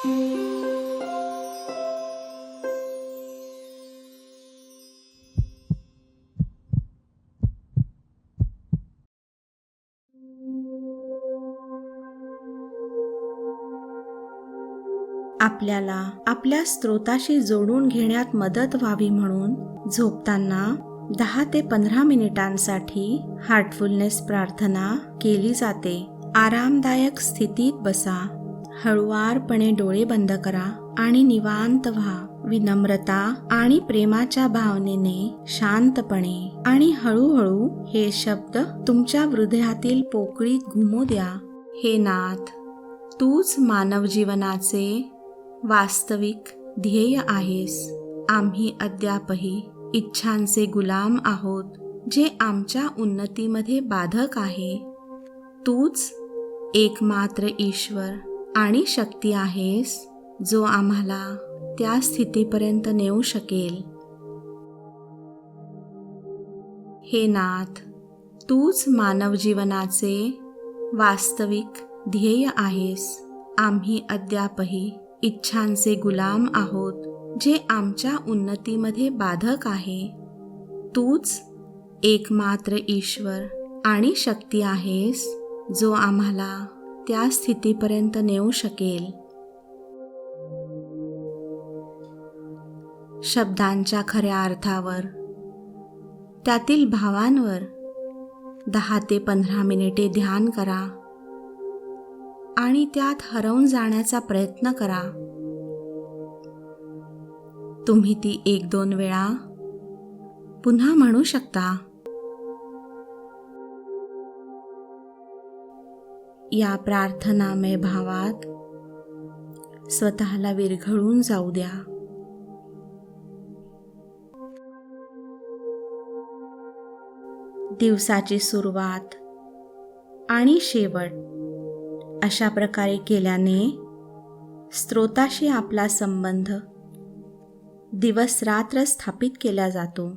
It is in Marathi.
आपल्याला आपल्या स्त्रोताशी जोडून घेण्यात मदत व्हावी म्हणून झोपताना दहा ते पंधरा मिनिटांसाठी हार्टफुलनेस प्रार्थना केली जाते. आरामदायक स्थितीत बसा. हळुवारपणे डोळे बंद करा आणि निवांत व्हा. विनम्रता आणि प्रेमाच्या भावनेने शांतपणे आणि हळूहळू हे शब्द तुमच्या हृदयातील पोकळीत घुमू द्या. हे नाथ तूच मानव जीवनाचे वास्तविक ध्येय आहेस. आम्ही अद्यापही इच्छांचे गुलाम आहोत जे आमच्या उन्नतीमध्ये बाधक आहे. तूच एकमात्र ईश्वर. आणि शक्ती आहेस जो आम्हाला त्या स्थितीपर्यंत नेऊ शकेल. हे नाथ तूच मानव जीवनाचे वास्तविक ध्येय आहेस. आम्ही अद्यापही इच्छांचे गुलाम आहोत जे आमच्या उन्नतीमध्ये बाधक आहे. तूच एकमात्र ईश्वर आणि शक्ती आहेस जो आम्हाला त्या स्थितीपर्यंत नेऊ शकेल. शब्दांच्या खऱ्या अर्थावर त्यातील भावांवर दहा ते पंधरा मिनिटे ध्यान करा आणि त्यात हरवून जाण्याचा प्रयत्न करा. तुम्ही ती एक दोन वेळा पुन्हा म्हणू शकता. या प्रार्थनामय भावात स्वतःला विरघळून जाऊ द्या. दिवसाची सुरुवात आणि शेवट अशा प्रकारे केल्याने स्त्रोताशी आपला संबंध दिवस रात्र स्थापित केला जातो.